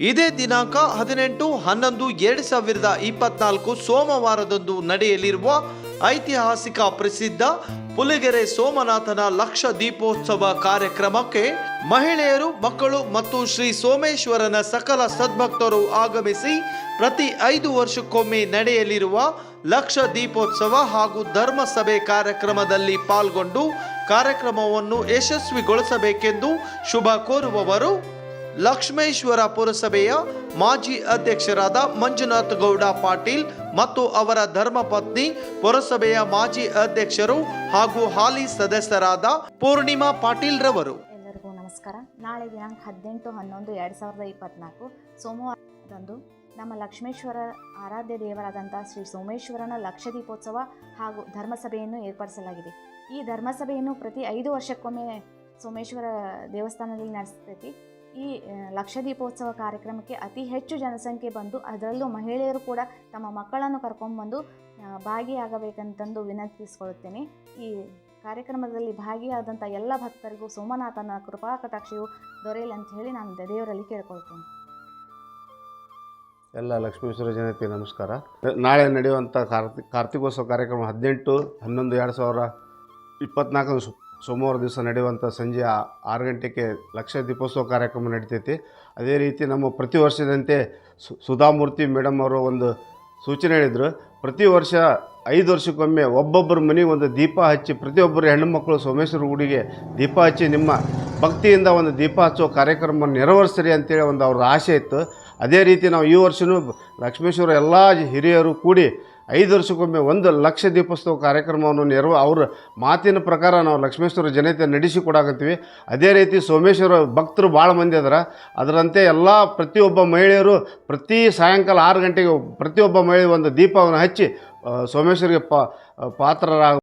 ಇದೇ ದಿನಾಂಕ ಹದಿನೆಂಟು, ಹನ್ನೊಂದು, ಎರಡು ಸಾವಿರದ ಇಪ್ಪತ್ನಾಲ್ಕು ಸೋಮವಾರದಂದು ನಡೆಯಲಿರುವ ಐತಿಹಾಸಿಕ ಪ್ರಸಿದ್ಧ ಪುಲಿಗೆರೆ ಸೋಮನಾಥನ ಲಕ್ಷ ದೀಪೋತ್ಸವ ಕಾರ್ಯಕ್ರಮಕ್ಕೆ ಮಹಿಳೆಯರು, ಮಕ್ಕಳು ಮತ್ತು ಶ್ರೀ ಸೋಮೇಶ್ವರನ ಸಕಲ ಸದ್ಭಕ್ತರು ಆಗಮಿಸಿ ಪ್ರತಿ ಐದು ವರ್ಷಕ್ಕೊಮ್ಮೆ ನಡೆಯಲಿರುವ ಲಕ್ಷ ದೀಪೋತ್ಸವ ಹಾಗೂ ಧರ್ಮಸಭೆ ಕಾರ್ಯಕ್ರಮದಲ್ಲಿ ಪಾಲ್ಗೊಂಡು ಕಾರ್ಯಕ್ರಮವನ್ನು ಯಶಸ್ವಿಗೊಳಿಸಬೇಕೆಂದು ಶುಭ ಕೋರುವವರು ಲಕ್ಷ್ಮೇಶ್ವರ ಪುರಸಭೆಯ ಮಾಜಿ ಅಧ್ಯಕ್ಷರಾದ ಮಂಜುನಾಥ್ ಗೌಡ ಪಾಟೀಲ್ ಮತ್ತು ಅವರ ಧರ್ಮಪತ್ನಿ ಪುರಸಭೆಯ ಮಾಜಿ ಅಧ್ಯಕ್ಷರು ಹಾಗೂ ಹಾಲಿ ಸದಸ್ಯರಾದ ಪೂರ್ಣಿಮಾ ಪಾಟೀಲ್ ರವರು ಎಲ್ಲರಿಗೂ ನಮಸ್ಕಾರ. ನಾಳೆ ದಿನಾಂಕ ಹದಿನೆಂಟು ಹನ್ನೊಂದು ಎರಡು ಸಾವಿರದ ಇಪ್ಪತ್ನಾಲ್ಕು ಸೋಮವಾರದಂದು ನಮ್ಮ ಲಕ್ಷ್ಮೇಶ್ವರ ಆರಾಧ್ಯ ದೇವರಾದಂತಹ ಶ್ರೀ ಸೋಮೇಶ್ವರನ ಲಕ್ಷ ದೀಪೋತ್ಸವ ಹಾಗೂ ಧರ್ಮಸಭೆಯನ್ನು ಏರ್ಪಡಿಸಲಾಗಿದೆ. ಈ ಧರ್ಮಸಭೆಯನ್ನು ಪ್ರತಿ ಐದು ವರ್ಷಕ್ಕೊಮ್ಮೆ ಸೋಮೇಶ್ವರ ದೇವಸ್ಥಾನದಲ್ಲಿ ನಡೆಸ್ತೈತಿ. ಈ ಲಕ್ಷ ದೀಪೋತ್ಸವ ಕಾರ್ಯಕ್ರಮಕ್ಕೆ ಅತಿ ಹೆಚ್ಚು ಜನಸಂಖ್ಯೆ ಬಂದು ಅದರಲ್ಲೂ ಮಹಿಳೆಯರು ಕೂಡ ತಮ್ಮ ಮಕ್ಕಳನ್ನು ಕರ್ಕೊಂಡ್ಬಂದು ಭಾಗಿಯಾಗಬೇಕಂತಂದು ವಿನಂತಿಸಿಕೊಳ್ಳುತ್ತೇನೆ ಈ ಕಾರ್ಯಕ್ರಮದಲ್ಲಿ ಭಾಗಿಯಾದಂಥ ಎಲ್ಲ ಭಕ್ತರಿಗೂ ಸೋಮನಾಥನ ಕೃಪಾ ಕಟಾಕ್ಷಿಯು ದೊರೆಯಲಿ ಅಂತ ಹೇಳಿ ನಾನು ದೇವರಲ್ಲಿ ಕೇಳ್ಕೊಳ್ತೇನೆ. ಎಲ್ಲ ಲಕ್ಷ್ಮೇಶ್ವರ ಜನತೆ ನಮಸ್ಕಾರ. ನಾಳೆ ನಡೆಯುವಂಥ ಕಾರ್ತಿ, ಕಾರ್ತಿಕೋತ್ಸವ ಕಾರ್ಯಕ್ರಮ ಹದಿನೆಂಟು, ಹನ್ನೊಂದು, ಎರಡು ಸಾವಿರ ಇಪ್ಪತ್ನಾಲ್ಕು ಸೋಮವಾರ ದಿವಸ ನಡೆಯುವಂಥ ಸಂಜೆ ಆರು ಗಂಟೆಗೆ ಲಕ್ಷ ದೀಪೋತ್ಸವ ಕಾರ್ಯಕ್ರಮ ನಡೀತೈತಿ. ಅದೇ ರೀತಿ ನಮ್ಮ ಪ್ರತಿ ವರ್ಷದಂತೆ ಸುಧಾಮೂರ್ತಿ ಮೇಡಮ್ ಅವರು ಒಂದು ಸೂಚನೆ ಹೇಳಿದರು. ಪ್ರತಿ ವರ್ಷ ಐದು ವರ್ಷಕ್ಕೊಮ್ಮೆ ಒಬ್ಬೊಬ್ಬರ ಮನೆಗೆ ಒಂದು ದೀಪ ಹಚ್ಚಿ ಪ್ರತಿಯೊಬ್ಬರು ಹೆಣ್ಣು ಮಕ್ಕಳು ಸೋಮೇಶ್ವರ ಗುಡಿಗೆ ದೀಪ ಹಚ್ಚಿ ನಿಮ್ಮ ಭಕ್ತಿಯಿಂದ ಒಂದು ದೀಪ ಹಚ್ಚೋ ಕಾರ್ಯಕ್ರಮ ನೆರವೇರಿಸ್ರಿ ಅಂತೇಳಿ ಒಂದು ಅವ್ರ ಆಸೆ ಇತ್ತು. ಅದೇ ರೀತಿ ನಾವು ಈ ವರ್ಷವೂ ಲಕ್ಷ್ಮೇಶ್ವರ ಎಲ್ಲ ಹಿರಿಯರು ಕೂಡಿ ಐದು ವರ್ಷಕ್ಕೊಮ್ಮೆ ಒಂದು ಲಕ್ಷ ದೀಪೋತ್ಸವ ಕಾರ್ಯಕ್ರಮವನ್ನು ನೆರವು ಅವರ ಮಾತಿನ ಪ್ರಕಾರ ನಾವು ಲಕ್ಷ್ಮೇಶ್ವರ ಜನತೆ ನಡೆಸಿ ಅದೇ ರೀತಿ ಸೋಮೇಶ್ವರ ಭಕ್ತರು ಭಾಳ ಮಂದಿ ಅದರ. ಅದರಂತೆ ಎಲ್ಲ ಪ್ರತಿಯೊಬ್ಬ ಮಹಿಳೆಯರು ಪ್ರತಿ ಸಾಯಂಕಾಲ ಆರು ಗಂಟೆಗೆ ಪ್ರತಿಯೊಬ್ಬ ಮಹಿಳೆ ಒಂದು ದೀಪವನ್ನು ಹಚ್ಚಿ ಸೋಮೇಶ್ವರಿಗೆ ಪಾತ್ರರಾಗ